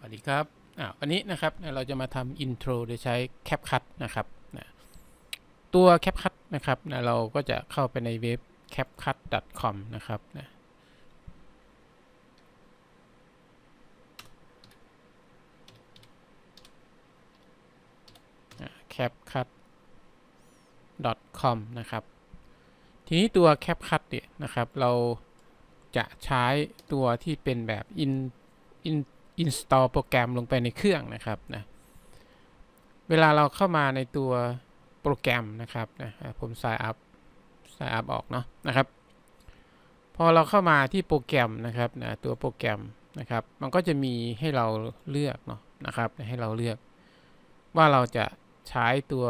สวัสดีครับอ่าวันนี้นะครับเราจะมาทำอินโทรโดยใช้ CapCut นะครับนะตัว CapCut นะครับนะเราก็จะเข้าไปในเว็บ capcut.com นะครับนะ capcut.com นะครับ ทีนี้ตัว CapCut เนี่ยนะครับ เราจะใช้ตัวที่เป็นแบบ in in install โปรแกรมลงไปในเครื่องนะครับนะเวลาเราเข้ามาในตัวโปรแกรมนะครับนะผม sign up sign up ออกเนาะนะครับ พอเราเข้ามาที่โปรแกรมนะครับนะตัวโปรแกรมนะครับ มันก็จะมีให้เราเลือกเนาะนะครับให้เราเลือก ว่าเราจะใช้ตัว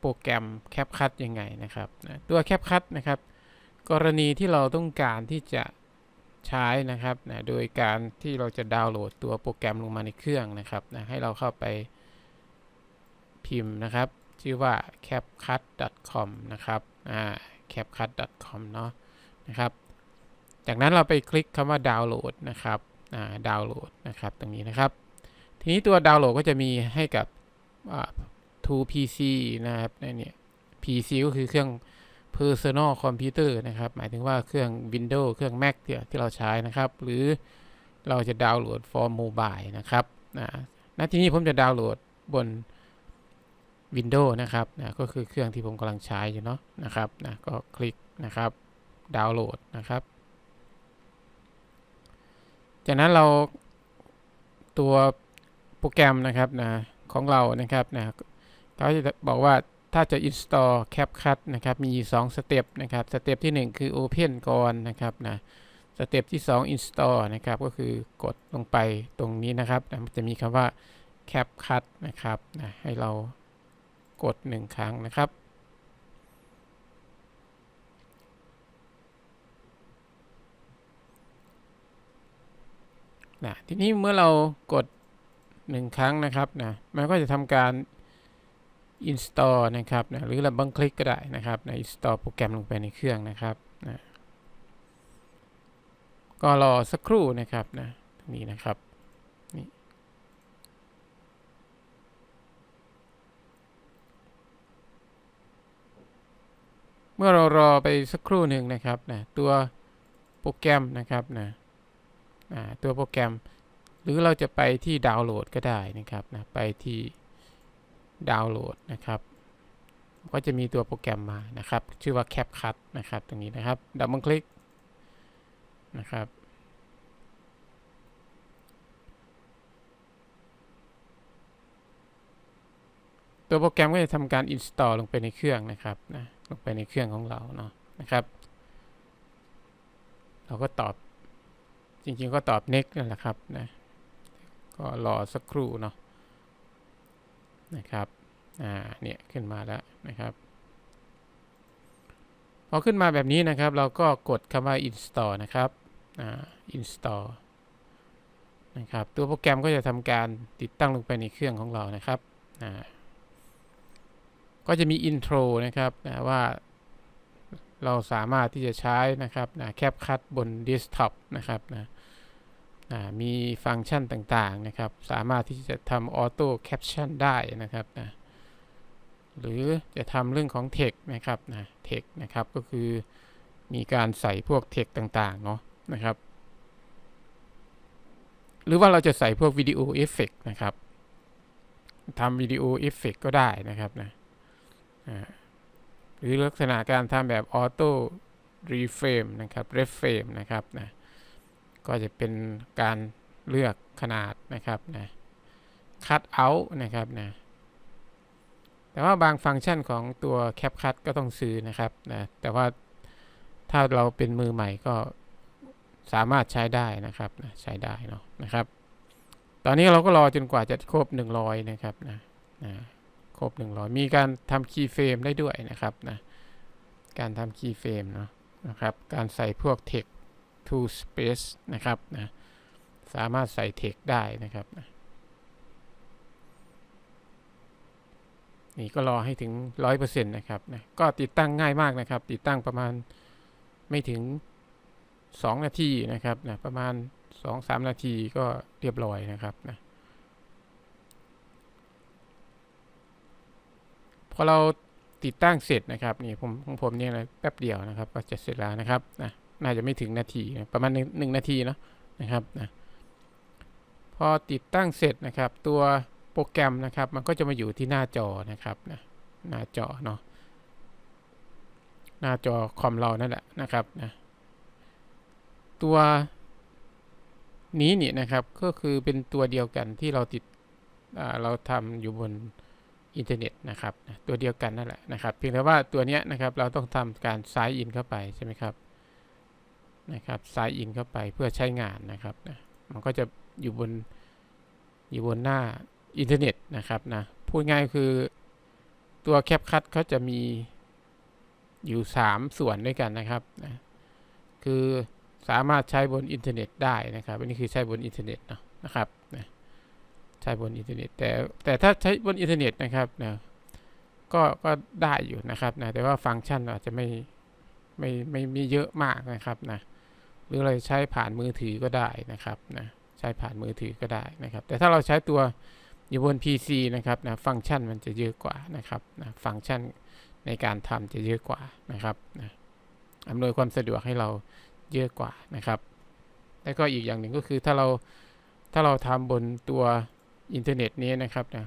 โปรแกรม CapCut ยังไงนะครับนะตัว CapCut นะครับ กรณีที่เราต้องการที่จะ ใช้นะครับนะโดยการที่เราจะดาวน์โหลดตัวโปรแกรมลงมาในเครื่องนะครับนะให้เราเข้าไปพิมพ์นะครับ ชื่อว่า capcut.com นะครับอ่า capcut.com เนาะนะครับ จากนั้นเราไปคลิกคำว่าดาวน์โหลดนะครับอ่าดาวน์โหลดนะครับตรงนี้นะครับ ทีนี้ตัวดาวน์โหลดก็จะมีให้กับอ่า to PC นะครับนี่ PC ก็คือเครื่อง Personal Computer นะครับ หมายถึงว่าเครื่อง Windows เครื่อง Mac ที่ที่เราใช้นะครับ หรือเราจะดาวน์โหลด for mobile นะครับนะณที่นี้ผมจะดาวน์โหลดบน Windows นะครับนะก็คือเครื่องที่ผมกำลังใช้อยู่เนาะนะครับนะก็คลิกนะครับดาวน์โหลดนะครับ จากนั้นเราตัวโปรแกรมนะครับนะของเรานะครับนะเขาจะบอกว่า ถ้าจะ install CapCut นะครับ มี 2 สเต็ปนะครับ สเต็ปที่ 1 คือ Open ก่อนนะครับนะสเต็ปที่ 2 install นะครับ ก็คือกดลงไปตรงนี้นะครับนะจะมีคำว่า CapCut นะครับนะให้เรากด 1 ครั้งนะครับนะทีนี้เมื่อเรากด 1 ครั้งนะครับนะมันก็จะทำการ install นะครับนะหรือเราบังคลิกก็ได้นะครับนะ install โปรแกรมลงไปในเครื่องนะครับนะก็รอสักครู่นะครับนะตรงนี้นะครับนี่เมื่อเรารอไปสักครู่หนึ่งนะครับนะตัวโปรแกรมนะครับนะตัวโปรแกรม หรือเราจะไปที่ดาวน์โหลดก็ได้นะครับนะไปที่ ดาวน์โหลดนะครับ ก็จะมีตัวโปรแกรมมานะครับ ชื่อว่า CapCut นะครับ ตรงนี้นะครับ ดับเบิลคลิกนะครับ ตัวโปรแกรมก็จะทำการ install ลงไปในเครื่องนะครับนะลงไปในเครื่องของเราเนาะนะครับ เราก็ตอบจริงๆก็ตอบ next นั่นแหละครับนะก็รอสักครู่เนาะ นะครับอ่าเนี่ยขึ้นมาแล้วนะครับพอขึ้นมาแบบนี้นะครับ เราก็กดคำว่า install นะครับอ่า install นะครับตัวโปรแกรมก็จะทำการติดตั้งลงไปในเครื่องของเรานะครับอ่าก็จะมี intro นะครับนะว่าเราสามารถที่จะใช้นะครับนะแคปคัดบน desktop นะครับนะ มีฟังก์ชันต่างๆนะครับ สามารถที่จะทำออโต้แคปชั่นได้นะครับนะหรือจะทำเรื่องของเทคนะครับนะเทคนะครับก็คือมีการใส่พวกเทคต่างๆเนาะนะครับ หรือว่าเราจะใส่พวกวิดีโอเอฟเฟกนะครับทำวิดีโอเอฟเฟกก็ได้นะครับนะหรือลักษณะการทำแบบออโต้รีเฟรมนะครับเรฟเฟรมนะครับนะ ก็จะเป็นการเลือกขนาดนะครับนะคัดเอาท์นะครับนะแต่ว่าบางฟังก์ชันของตัว CapCut ก็ต้องซื้อนะครับนะแต่ว่าถ้าเราเป็นมือใหม่ก็สามารถใช้ได้นะครับนะใช้ได้เนาะนะครับ ตอนนี้เราก็รอจนกว่าจะครบ 100 นะครับนะนะครบ 100 มีการทำคีย์เฟรมได้ด้วยนะครับนะการทำคีย์เฟรมเนาะนะครับ การใส่พวก text to space นะครับนะสามารถใส่ text ได้นะครับนะนี่ก็รอให้ถึง 100%นะครับนะก็ติดตั้งง่ายมากนะครับ ติดตั้งประมาณไม่ถึง 2 นาทีนะครับนะประมาณสองสามนาทีก็เรียบร้อยนะครับนะพอเราติดตั้งเสร็จนะครับนี่ผมของผมเนี่ยนะแป๊บเดียวนะครับ ก็จะเสร็จแล้วนะครับนะ น่าจะไม่ถึงนาทีนะประมาณหนึ่งนาทีเนาะนะครับนะพอติดตั้งเสร็จนะครับ ตัวโปรแกรมนะครับมันก็จะมาอยู่ที่หน้าจอนะครับนะหน้าจอเนาะหน้าจอคอมเรานั่นแหละนะครับนะตัวนี้นี่นะครับก็คือเป็นตัวเดียวกันที่เราติดเราทำอยู่บนอินเทอร์เน็ตนะครับตัวเดียวกันนั่นแหละนะครับ เพียงแต่ว่าตัวนี้นะครับเราต้องทำการไซ้ายอินเข้าไปใช่ไหมครับ นะครับซ้ายอินเข้าไปเพื่อใช้งานนะครับนะมันก็จะอยู่บนอยู่บนหน้าอินเทอร์เน็ตนะครับนะพูดง่ายคือตัวแคปคัตเขาจะมีอยู่ 3 ส่วนด้วยกันนะครับนะคือสามารถใช้บนอินเทอร์เน็ตได้นะครับอันนี้คือใช้บนอินเทอร์เน็ตเนาะนะครับนะใช้บนอินเทอร์เน็ตแต่แต่ถ้าใช้บนอินเทอร์เน็ตนะครับนะก็ก็ได้อยู่นะครับนะแต่ว่าฟังก์ชันอาจจะไม่ไม่ไม่ไม่เยอะมากนะครับนะ หรือเราใช้ผ่านมือถือก็ได้นะครับนะใช้ผ่านมือถือก็ได้นะครับ แต่ถ้าเราใช้ตัวอยู่บน PC นะครับนะฟังก์ชันมันจะเยอะกว่านะครับนะฟังก์ชันในการทำจะเยอะกว่านะครับนะอำนวยความสะดวกให้เราเยอะกว่านะครับ แล้วก็อีกอย่างหนึ่งก็คือถ้าเราถ้าเราทำบนตัวอินเทอร์เน็ตนี้นะครับนะ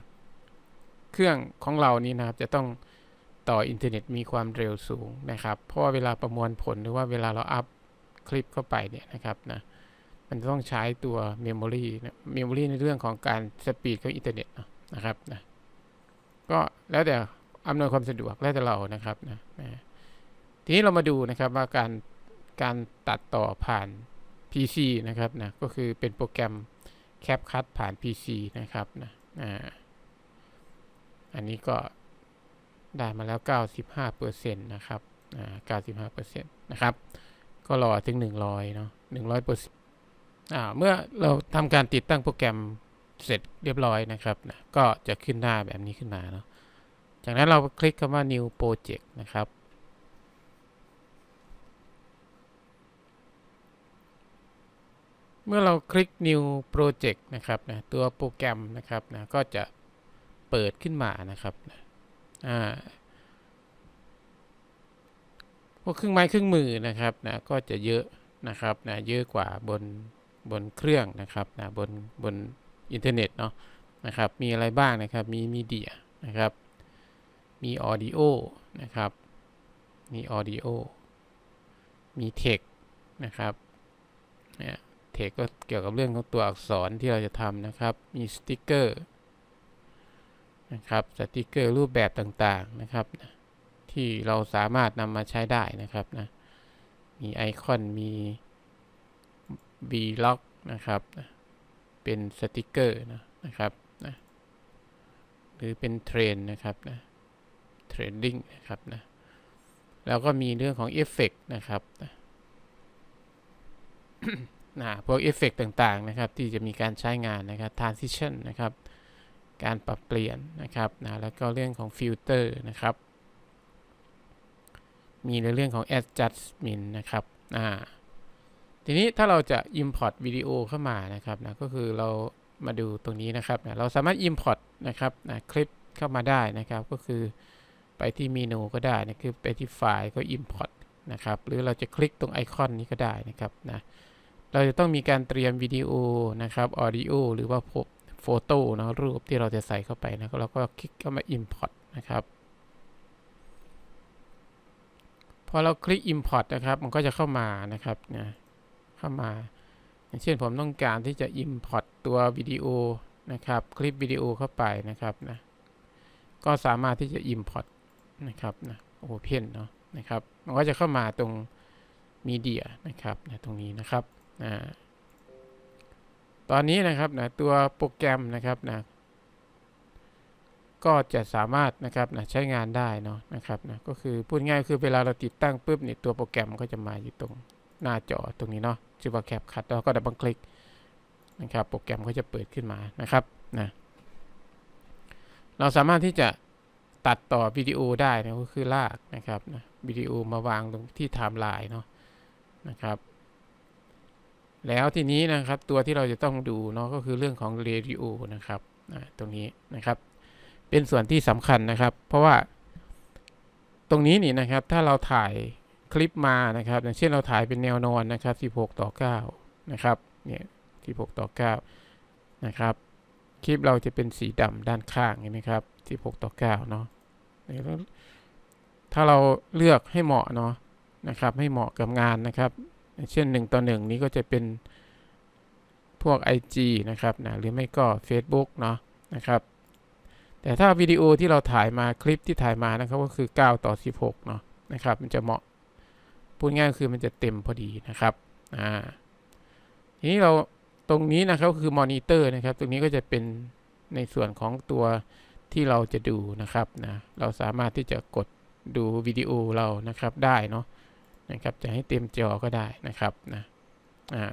เครื่องของเรานี้นะครับจะต้องต่ออินเทอร์เน็ตมีความเร็วสูงนะครับ เพราะว่าเวลาประมวลผลหรือว่าเวลาเราอัพ คลิปเข้าไปเนี่ยนะครับนะมันต้องใช้ตัวเมมโมรีนะเมมโมรีในเรื่องของการสปีดของอินเทอร์เน็ตนะครับนะก็แล้วแต่อำนวยความสะดวกแล้วแต่เรานะครับนะนะทีนี้เรามาดูนะครับว่าการการตัดต่อผ่าน PC นะครับนะก็คือเป็นโปรแกรม CapCut ผ่าน PC นะครับนะอ่าอันนี้ก็ได้มาแล้ว 95%นะครับอ่า95%นะครับ ก็รอถึง 100เนาะ100%อ่าเมื่อเราทำการติดตั้งโปรแกรมเสร็จเรียบร้อยนะครับนะก็จะขึ้นหน้าแบบนี้ขึ้นมาเนาะจากนั้นเราคลิกคำว่า new project นะครับเมื่อเราคลิก new project นะครับนะตัวโปรแกรมนะครับนะก็จะเปิดขึ้นมานะครับนะอ่า วกเครื่องไม้เครื่องมือนะครับนะก็จะเยอะนะครับนะเยอะกว่าบนบนเครื่องนะครับนะบนบนอินเทอร์เน็ตเนาะนะครับมีอะไรบ้างนะครับมีมีเดียนะครับมีออดิโอนะครับมีออดิโอมีเทคนะครับเนี่ยเทคก็เกี่ยวกับเรื่องของตัวอักษรที่เราจะทำนะครับมีสติกเกอร์นะครับสติกเกอร์รูปแบบต่างๆนะครับ ที่เราสามารถนำมาใช้ได้นะครับนะ มีไอคอน มี b l o c k นะครับนะเป็นสติกเกอร์นะนะครับนะหรือเป็นเทรนนะครับนะเทรนดิ้งนะครับนะ แล้วก็มีเรื่องของเอฟเฟกนะครับนะนะพวกเอฟเฟกต่างๆนะครับ ที่จะมีการใช้งานนะครับ transition นะครับ การปรับเปลี่ยนนะครับนะแล้วก็เรื่องของฟิลเตอร์นะครับ มีในเรื่องของ adjustment นะครับอ่าทีนี้ถ้าเราจะ import วิดีโอเข้ามานะครับนะก็คือเรามาดูตรงนี้นะครับนะเราสามารถ import นะครับนะคลิปเข้ามาได้นะครับก็คือไปที่เมนูก็ได้นะคือไปที่ไฟล์ก็ import นะครับหรือเราจะคลิกตรงไอคอนนี้ก็ได้นะครับนะเราจะต้องมีการเตรียมวิดีโอนะครับออดิโอหรือว่าโฟโต้นะรูปที่เราจะใส่เข้าไปนะเราก็คลิกเข้ามา import นะครับ พอเราคลิก import นะครับ มันก็จะเข้ามานะครับนะเข้ามา อย่างเช่นผมต้องการที่จะ import ตัววิดีโอนะครับ คลิปวิดีโอเข้าไปนะครับนะก็สามารถที่จะ import นะครับนะ open เนาะนะครับ มันก็จะเข้ามาตรงมีเดียนะครับนะตรงนี้นะครับนะตอนนี้นะครับนะตัวโปรแกรมนะครับนะ ก็จะสามารถนะครับนะใช้งานได้เนาะนะครับนะก็คือพูดง่ายคือเวลาเราติดตั้งปุ๊บเนี่ยตัวโปรแกรมก็จะมาอยู่ตรงหน้าจอตรงนี้เนาะชื่อว่าแคปคัตแล้วก็ดับเบิลคลิกนะครับโปรแกรมก็จะเปิดขึ้นมานะครับนะเราสามารถที่จะตัดต่อวิดีโอได้นะก็คือลากนะครับนะวิดีโอมาวางตรงที่ไทม์ไลน์เนาะนะครับ แล้วทีนี้นะครับตัวที่เราจะต้องดูเนาะก็คือเรื่องของเรดิโอนะครับตรงนี้นะครับ เป็นส่วนที่สำคัญนะครับ เพราะว่า ตรงนี้นี่นะครับ ถ้าเราถ่ายคลิปมานะครับอย่างเช่นเราถ่ายเป็นแนวนอนนะครับ 16 ต่อ 9 นะครับ เนี่ย 16 ต่อ 9 นะครับ คลิปเราจะเป็นสีดำด้านข้างเห็นไหมครับ 16 ต่อ 9 เนาะถ้าเราเลือกให้เหมาะเนาะนะครับ ให้เหมาะกับงานนะครับอย่างเช่น 1 ต่อ 1 นี้ก็จะเป็นพวก IG นะครับนะหรือไม่ก็ Facebook เนาะนะครับ แต่ถ้าวิดีโอที่เราถ่ายมาคลิปที่ถ่ายมานะครับก็คือ 9 ต่อ 16 เนาะนะครับ มันจะเหมาะพูดง่ายๆคือมันจะเต็มพอดีนะครับอ่าทีนี้เราตรงนี้นะครับคือมอนิเตอร์นะครับ ตรงนี้ก็จะเป็นในส่วนของตัวที่เราจะดูนะครับนะเราสามารถที่จะกดดูวิดีโอเรานะครับได้เนาะนะครับ จะให้เต็มจอก็ได้นะครับนะอ่า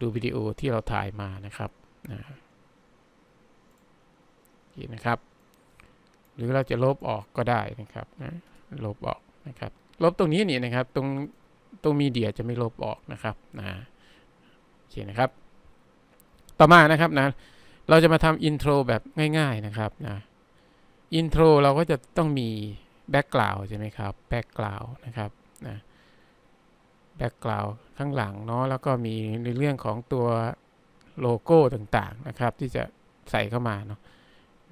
ดูวิดีโอที่เราถ่ายมานะครับนะ นี่นะครับ หรือเราจะลบออกก็ได้นะครับนะลบออกนะครับ ลบตรงนี้นี่นะครับ ตรงตรงมีเดียจะไม่ลบออกนะครับนะโอเคนะครับ ต่อมานะครับนะเราจะมาทำอินโทรแบบง่าย ๆนะครับนะอินโทรเราก็จะต้องมีแบ็กกราวใช่ไหมครับแบ็กกราวนะครับนะแบ็กกราวข้างหลังเนาะแล้วก็มีในเรื่องของตัวโลโก้ต่างๆนะครับ ที่จะใส่เข้ามาเนาะ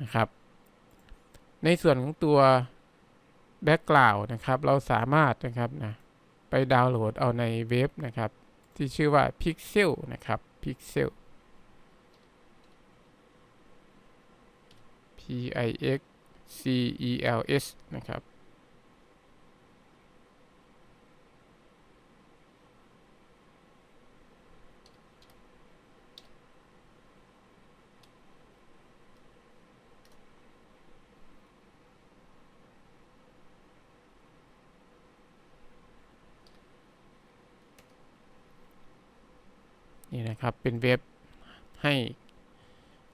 นะครับ ในส่วนของตัวแบ็กกราวนะครับ เราสามารถนะครับนะไปดาวน์โหลดเอาในเว็บนะครับ ที่ชื่อว่า Pixel นะครับ Pixel P I X C E L S นะครับ นะครับ เป็นเว็บให้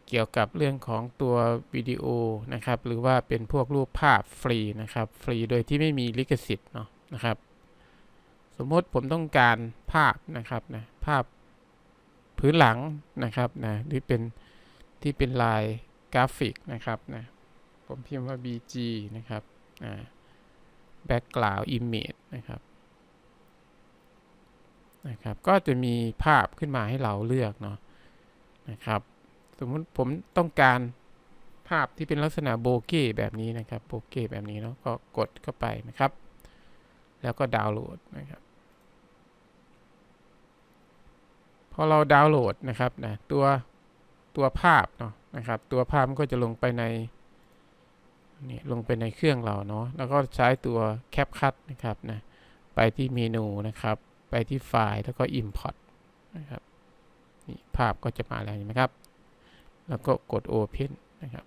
เกี่ยวกับเรื่องของตัววิดีโอนะครับ หรือว่าเป็นพวกรูปภาพฟรีนะครับ ฟรีโดยที่ไม่มีลิขสิทธิ์เนาะนะครับ สมมติผมต้องการภาพนะครับนะภาพพื้นหลังนะครับนะหรือเป็นที่เป็นลายกราฟิกนะครับนะผมพิมพ์ว่า bg นะครับอ่า background image นะครับ นะครับ ก็จะมีภาพขึ้นมาให้เราเลือกเนาะนะครับ สมมุติผมต้องการภาพที่เป็นลักษณะโบเก้แบบนี้นะครับโบเก้แบบนี้เนาะก็กดเข้าไปนะครับ แล้วก็ดาวน์โหลดนะครับพอเราดาวน์โหลดนะครับนะตัวตัวภาพเนาะนะครับ ตัวภาพมันก็จะลงไปในนี่ลงไปในเครื่องเราเนาะแล้วก็ใช้ตัวแคปคัตนะครับนะไปที่เมนูนะครับ ไปที่ไฟล์แล้วก็ Import นะครับนี่ภาพก็จะมาแล้วเห็นไหมครับ แล้วก็กด Open นะครับ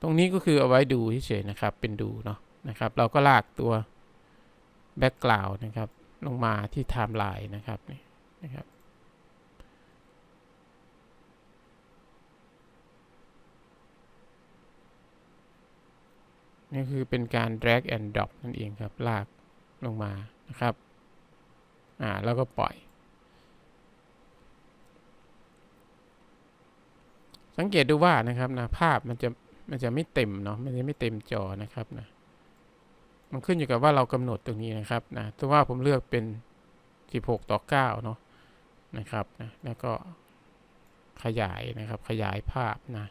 ตรงนี้ก็คือเอาไว้ดูเฉยๆนะครับ เป็นดูเนาะนะครับ เราก็ลากตัว Background นะครับ ลงมาที่ Timeline นะครับนี่นะครับ นี่คือเป็นการ drag and drop นั่นเองครับ ลากลงมานะครับ อ่า แล้วก็ปล่อย สังเกตดูว่านะครับนะภาพมันจะมันจะไม่เต็มเนาะมันจะไม่เต็มจอนะครับนะมันขึ้นอยู่กับว่าเรากำหนดตรงนี้นะครับนะถ้าว่าผมเลือกเป็น 16 ต่อ 9 เนาะนะครับนะแล้วก็ขยายนะครับ ขยายภาพนะ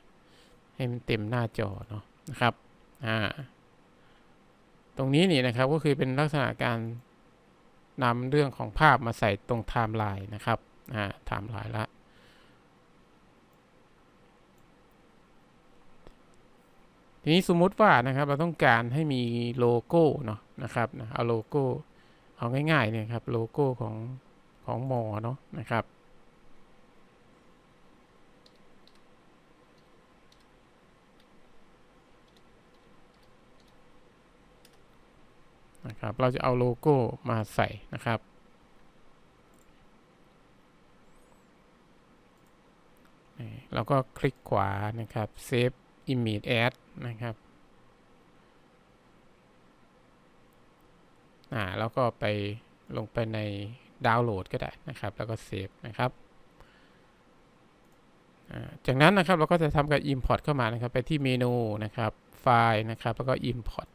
ให้มันเต็มหน้าจอเนาะนะครับ อ่า ตรงนี้นี่นะครับก็คือเป็นลักษณะการนำเรื่องของภาพมาใส่ตรงไทม์ไลน์นะครับอ่าไทม์ไลน์ละทีนี้สมมุติว่านะครับเราต้องการให้มีโลโก้เนาะนะครับนะเอาโลโก้เอาง่ายๆเนี่ยครับโลโก้ของของมอเนาะนะครับ นะครับ เราจะเอาโลโก้มาใส่นะครับ เราก็คลิกขวานะครับ Save Image As นะครับอ่าแล้วก็ไปลงไปในดาวน์โหลดก็ได้นะครับ แล้วก็เซฟนะครับจากนั้นนะครับเราก็จะทำการ Import เข้ามานะครับ ไปที่เมนูนะครับ ไฟล์นะครับ แล้วก็ Import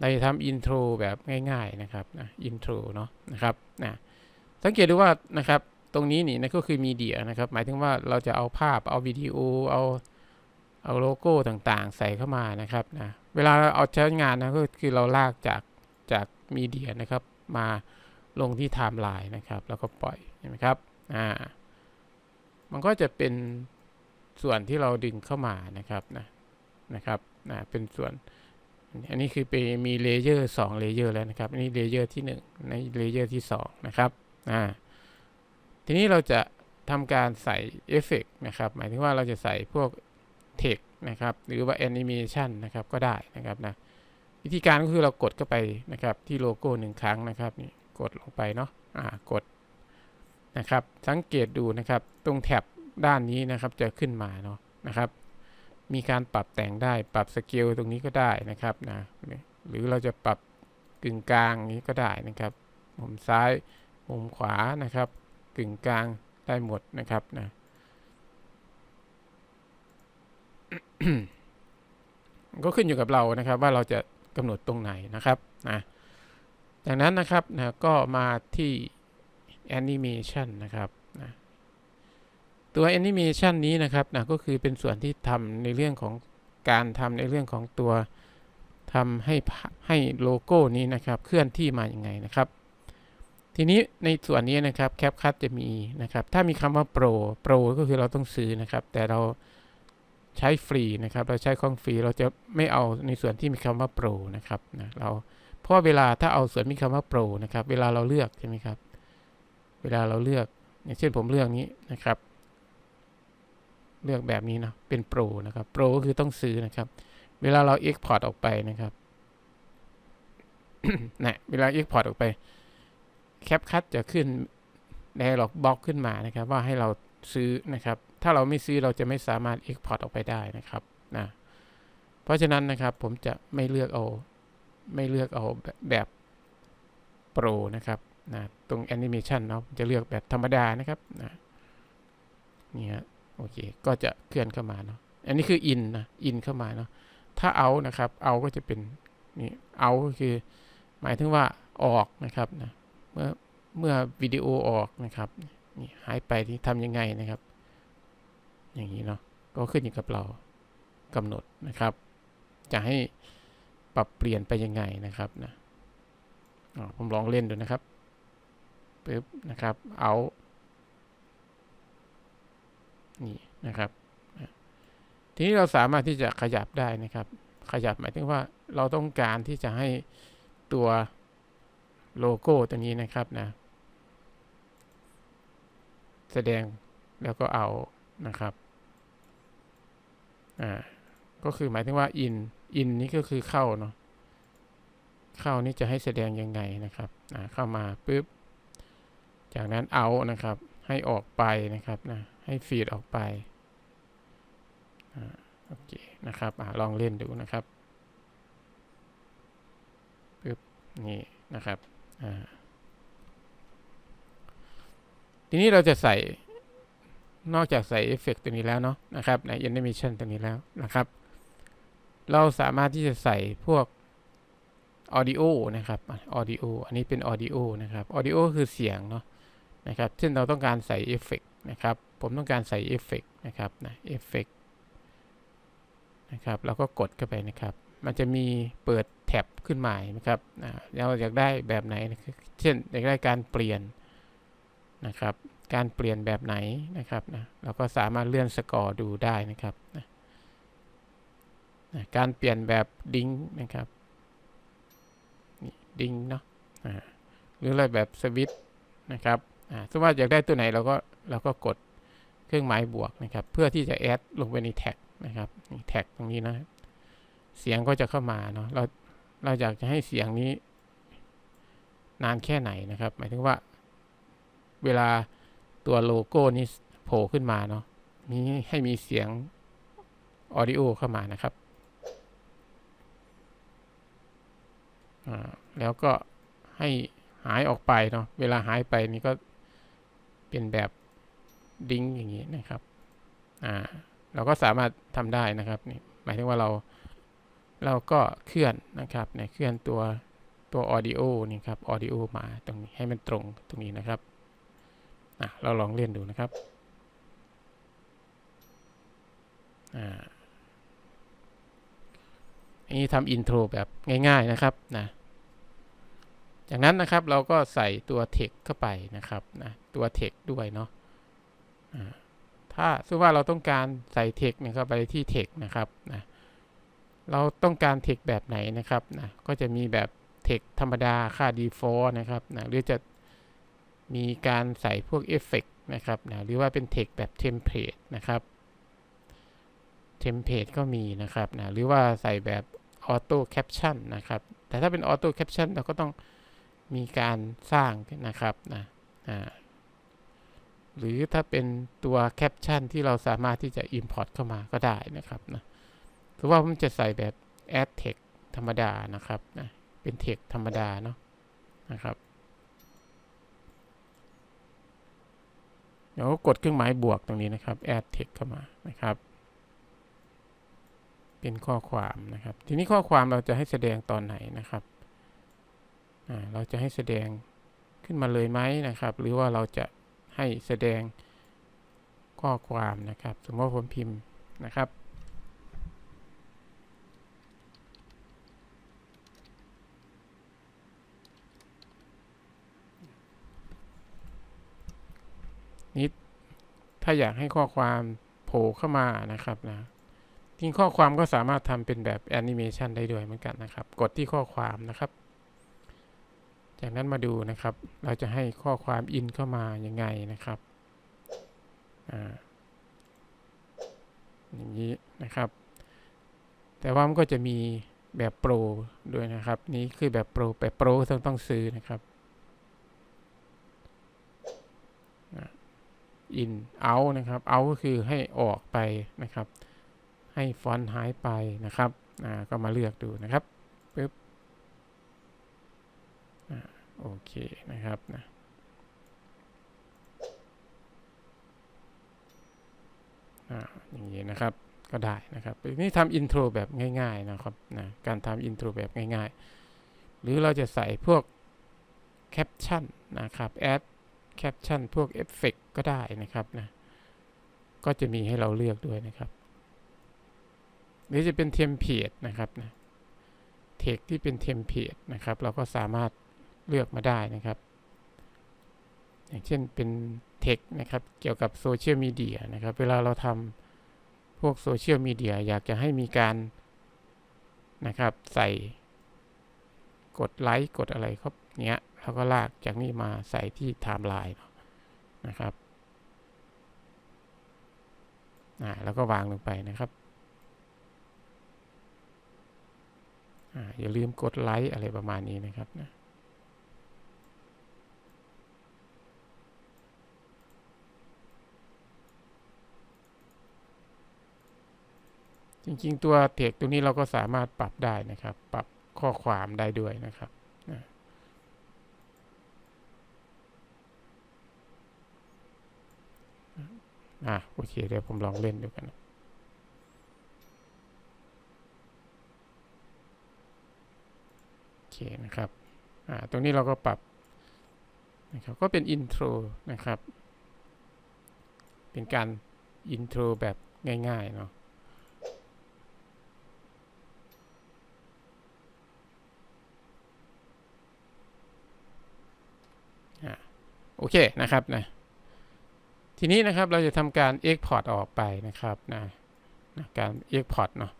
เราจะทำ intro แบบง่ายๆนะครับนะ intro เนาะนะครับนะสังเกตดูว่านะครับตรงนี้นี่นะก็คือมีเดียนะครับ หมายถึงว่าเราจะเอาภาพเอาวิดีโอเอาเอาโลโก้ต่างๆ ใส่เข้ามานะครับนะเวลาเราเอาใช้งานนะก็คือเราลากจากจากมีเดียนะครับมาลงที่ไทม์ไลน์นะครับ แล้วก็ปล่อยเห็นไหมครับอ่ามันก็จะเป็นส่วนที่เราดึงเข้ามานะครับนะนะครับนะเป็นส่วน อันนี้คือไปมีเลเยอร์2เลเยอร์แล้วนะครับ อันนี้เลเยอร์ที่1ในเลเยอร์ที่ 2 นะครับอ่าทีนี้เราจะทำการใส่เอฟเฟกนะครับ หมายถึงว่าเราจะใส่พวกเทคนะครับ หรือว่าแอนิเมชันนะครับ ก็ได้นะครับนะ วิธีการก็คือเรากดเข้าไปนะครับ ที่โลโก้หนึ่งครั้งนะครับนี่กดลงไปเนาะ อ่า กดนะครับ สังเกตดูนะครับ ตรงแท็บด้านนี้นะครับ จะขึ้นมาเนาะนะครับ มีการปรับแต่งได้ปรับสเกลตรงนี้ก็ได้นะครับนะหรือเราจะปรับกึ่งกลางนี้ก็ได้นะครับมุมซ้ายมุมขวานะครับ กึ่งกลางได้หมดนะครับนะก็ขึ้นอยู่กับเรานะครับว่าเราจะกำหนดตรงไหนนะครับนะจากนั้นนะครับนะก็มาที่ Animation นะครับ ตัว Animation นี้นะครับนะก็คือเป็นส่วนที่ทำในเรื่องของการทำในเรื่องของตัวทำให้ให้โลโก้นี้นะครับ เคลื่อนที่มาอย่างไงนะครับ ทีนี้ในส่วนนี้นะครับ CapCut จะมีนะครับ ถ้ามีคำว่า Pro Pro ก็คือเราต้องซื้อนะครับ แต่เราใช้ฟรีนะครับ เราใช้ของฟรีเราจะไม่เอาในส่วนที่มีคำว่า Pro นะครับนะเราเพราะเวลาถ้าเอาส่วนมีคำว่า Pro นะครับ เวลาเราเลือกใช่ไหมครับ เวลาเราเลือกอย่างเช่นผมเลือกนี้นะครับ เลือกแบบนี้นะเป็นโปรนะครับโปรก็คือต้องซื้อนะครับ เวลาเรา Export ออกไปนะครับนะเวลา Export ออกไป CapCut จะขึ้น Dialog Box ขึ้นมานะครับ ว่าให้เราซื้อนะครับ ถ้าเราไม่ซื้อเราจะไม่สามารถ Export ออกไปได้นะครับนะเพราะฉะนั้นนะครับผมจะไม่เลือกเอาไม่เลือกเอาแบบโปรนะครับนะตรง Animation เนาะจะเลือกแบบธรรมดานะครับนะนี่ฮะ โอเค ก็จะเคลื่อนเข้ามาเนาะ อันนี้คือ in นะ in เข้ามาเนาะ ถ้าเอานะครับ เอาก็จะเป็นนี่เอาก็คือ หมายถึงว่าออกนะครับนะ เมื่อเมื่อวิดีโอออกนะครับ นี่หายไปที่ทำยังไงนะครับ อย่างนี้เนาะ ก็ขึ้นอยู่กับเรากำหนดนะครับ จะให้ปรับเปลี่ยนไปยังไงนะครับนะผมลองเล่นดูนะครับปึ๊บนะครับ เอา นี่นะครับทีนี้เราสามารถที่จะขยับได้นะครับ ขยับหมายถึงว่าเราต้องการที่จะให้ตัวโลโก้ตัวนี้นะครับนะ แสดงแล้วก็เอานะครับอ่าก็คือหมายถึงว่า in in นี้ก็คือเข้าเนาะเข้านี่จะให้แสดงยังไงนะครับอ่าเข้ามาปุ๊บ จากนั้นเอานะครับ ให้ออกไปนะครับนะ ให้ฟีดออกไปโอเคนะครับอลองเล่นดูนะครับปึ๊บนี่นะครับทีนี้เราจะใส่นอกจากใส่เอฟเฟกตัวนี้แล้วเนาะนะครับใน Animation ตัวนี้แล้วนะครับ เราสามารถที่จะใส่พวก Audio นะครับ Audio อันนี้เป็น Audio นะครับ Audio คือเสียงเนาะนะครับ เช่นเราต้องการใส่เอฟเฟกนะครับ ผมต้องการใส่เอฟเฟกนะครับนะเอฟเฟกนะครับแล้วก็กดเข้าไปนะครับ มันจะมีเปิดแท็บขึ้นมานะครับนะเราอยากได้แบบไหน เช่นอยากได้การเปลี่ยนนะครับ การเปลี่ยนแบบไหนนะครับนะเราก็สามารถเลื่อนสกอร์ดูได้นะครับนะนะการเปลี่ยนแบบดิ้งนะครับนี่ดิ้งเนาะหรืออะไรแบบสวิตนะครับอ่าสมมติว่าอยากได้ตัวไหนเราก็เราก็กด เครื่องหมายบวกนะครับ เพื่อที่จะแอดลงไปในแท็กนะครับแท็กตรงนี้นะ เสียงก็จะเข้ามาเนาะเราเราอยากจะให้เสียงนี้ นานแค่ไหนนะครับ หมายถึงว่า เวลาตัวโลโก้นี้โผล่ขึ้นมาเนาะนี้ให้มีเสียงออดิโอเข้ามานะครับแล้วก็ให้หายออกไปเนาะเวลาหายไปนี่ก็เป็นแบบ ดิ้งอย่างนี้นะครับอ่าเราก็สามารถทำได้นะครับนี่หมายถึงว่าเราเราก็เคลื่อนนะครับเนี่ยเคลื่อนตัวตัว audio นี่ครับ audio มาตรงนี้ให้มันตรงตรงนี้นะครับอะเราลองเล่นดูนะครับอ่าอันนี้ทำอินโทรแบบง่ายๆนะครับนะจากนั้นนะครับเราก็ใส่ตัว text เข้าไปนะครับนะตัว text ด้วยเนาะ ถ้าสมมติว่าเราต้องการใส่ text เนี่ยเข้าไปที่ text นะครับนะเราต้องการ text แบบไหนนะครับนะก็จะมีแบบ text ธรรมดาค่า default นะครับนะหรือจะมีการใส่พวกเอฟเฟกนะครับนะหรือว่าเป็น text แบบ template นะครับ template ก็มีนะครับนะหรือว่าใส่แบบ auto caption นนะครับแต่ถ้าเป็น auto caption เราก็ต้องมีการสร้างนะครับนะอ่า หรือถ้าเป็นตัว caption ที่เราสามารถที่จะ import เข้ามาก็ได้นะครับนะคือว่าผมจะใส่แบบ add text ธรรมดานะครับนะเป็น text ธรรมดาเนาะนะครับเดี๋ยวกดเครื่องหมายบวกตรงนี้นะครับ add text เข้ามานะครับ เป็นข้อความนะครับ ทีนี้ข้อความเราจะให้แสดงตอนไหนนะครับเราจะให้แสดงขึ้นมาเลยไหมนะครับ หรือว่าเราจะ ให้แสดงข้อความนะครับ สมมติผมพิมพ์นะครับ นี้ถ้าอยากให้ข้อความโผล่เข้ามานะครับนะจริงข้อความก็สามารถทำเป็นแบบแอนิเมชันได้ด้วยเหมือนกันนะครับ กดที่ข้อความนะครับ จากนั้นมาดูนะครับ เราจะให้ข้อความอินเข้ามายังไงนะครับอย่างนี้นะครับ แต่ว่ามันก็จะมีแบบโปรด้วยนะครับ นี้คือแบบโปรแบบโปรต้องต้องซื้อนะครับอินเอานะครับเอาก็คือให้ออกไปนะครับ ให้ฟอนต์หายไปนะครับอ่าก็มาเลือกดูนะครับอ่า โอเคนะครับนะอย่างนี้นะครับก็ได้นะครับนี่ทำอินโทรแบบง่ายๆนะครับนะการทำอินโทรแบบง่ายๆ หรือเราจะใส่พวกแคปชั่นนะครับแอดแคปชั่นพวกเอฟเฟกก็ได้นะครับนะก็จะมีให้เราเลือกด้วยนะครับหรือจะเป็นเทมเพลตนะครับนะเทคที่เป็นเทมเพลตนะครับ เราก็สามารถ เลือกมาได้นะครับ อย่างเช่นเป็นเทคนะครับเกี่ยวกับโซเชียลมีเดียนะครับ เวลาเราทำพวกโซเชียลมีเดียอยากจะให้มีการนะครับใส่กดไลค์กดอะไรครับเนี้ยเราก็ลากจากนี้มาใส่ที่ไทม์ไลน์นะครับอ่าแล้วก็วางลงไปนะครับอ่าอย่าลืมกดไลค์อะไรประมาณนี้นะครับนะ จริงๆ ตัวเทคตัวนี้เราก็สามารถปรับได้นะครับ ปรับข้อความได้ด้วยนะครับอะโอเค เดี๋ยวผมลองเล่นดูกันโอเคนะครับอ่าตรงนี้เราก็ปรับนะครับก็เป็นอินโทรนะครับ เป็นการอินโทรแบบง่าย ๆ เนาะ โอเคนะครับนะทีนี้นะครับเราจะทำการ Export ออกไปนะครับนะนะการ Export เนาะ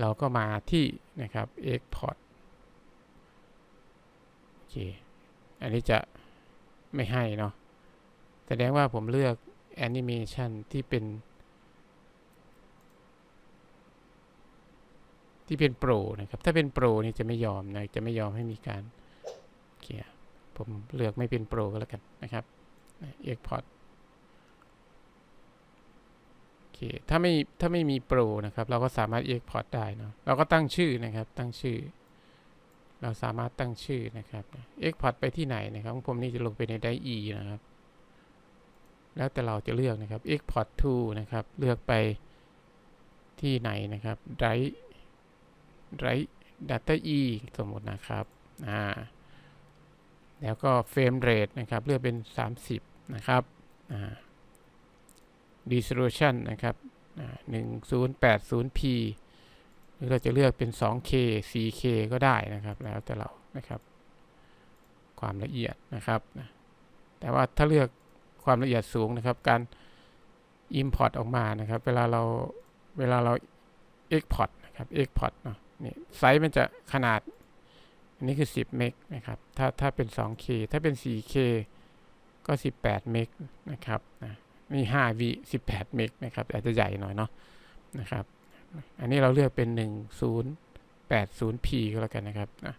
เราก็มาที่นะครับ Export โอเคอันนี้จะไม่ให้เนาะแสดงว่าผมเลือก Animation ที่เป็น ที่เป็นโปรนะครับ ถ้าเป็นโปรนี่จะไม่ยอมนะ จะไม่ยอมให้มีการเกียร์ ผมเลือกไม่เป็นโปรก็แล้วกันนะครับ Export เคถ้าไม่ถ้าไม่มีโปรนะครับ เราก็สามารถ Export ได้นะเราก็ตั้งชื่อนะครับ ตั้งชื่อ เราสามารถตั้งชื่อนะครับ export ไปที่ไหนนะครับผมนี่จะลงไปในไดอีนะครับ แล้วแต่เราจะเลือกนะครับ export to นะครับ เลือกไปที่ไหนนะครับ drive drive data e สมมตินะครับอ่า แล้วก็ frame rate นะครับเลือกเป็น 30 นะครับอ่า resolution นะครับอ่า 1080p หรือเราจะเลือกเป็น 2K 4K ก็ได้นะครับแล้วแต่เรานะครับ ความละเอียดนะครับ แต่ว่าถ้าเลือกความละเอียดสูงนะครับ การ import ออกมานะครับ เวลาเราเวลาเรา export นะครับ export เนาะนี่ไซส์มันจะขนาด อันนี้คือ 10 เมกนะครับ ถ้าถ้าเป็น 2K ถ้าเป็น 4K ก็ 18 เมกนะครับนะนี่5วิ18 เมกนะครับ อาจจะใหญ่หน่อยเนาะนะครับ อันนี้เราเลือกเป็น 1080p ก็แล้วกันนะครับนะ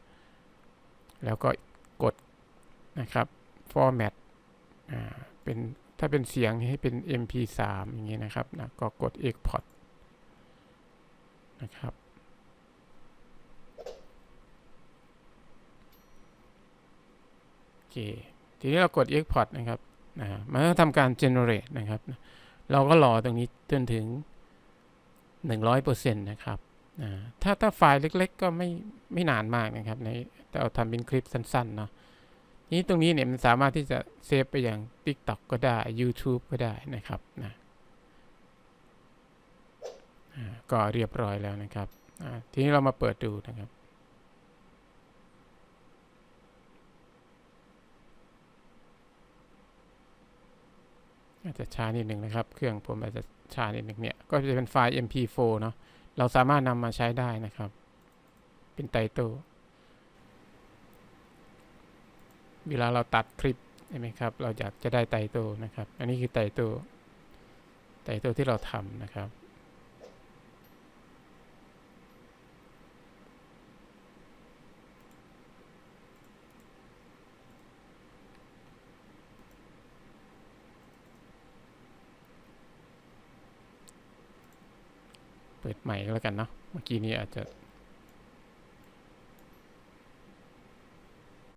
แล้วก็กดนะครับ format อ่า เป็น ถ้าเป็นเสียงให้เป็น mp3 อย่างนี้นะครับนะก็กด export นะครับ โอเค ทีนี้เรากด export นะครับนะมันก็ทำการ generate นะครับ เราก็รอตรงนี้จนถึง 100%นะครับอ่าถ้าถ้าไฟล์เล็กๆ ก็ไม่ไม่นานมากนะครับในแต่เราทำเป็นคลิปสั้นๆเนาะนี้ตรงนี้เนี่ยมันสามารถที่จะเซฟไปอย่าง TikTok ก็ได้ YouTube ก็ได้นะครับนะก็เรียบร้อยแล้วนะครับทีนี้เรามาเปิดดูนะครับ อาจจะช้านิดหนึ่งนะครับ เครื่องผมอาจจะช้านิดหนึ่งเนี่ย ก็จะเป็นไฟล์ mp4 เนาะ เราสามารถนำมาใช้ได้นะครับ เป็นไตเติลเวลาเราตัดคลิปใช่ไหมครับ เราอยากจะได้ไตเติลนะครับ อันนี้คือไตเติลไตเติลที่เราทำนะครับ เปิดใหม่ก็แล้วกันเนาะเมื่อกี้นี้อาจจะ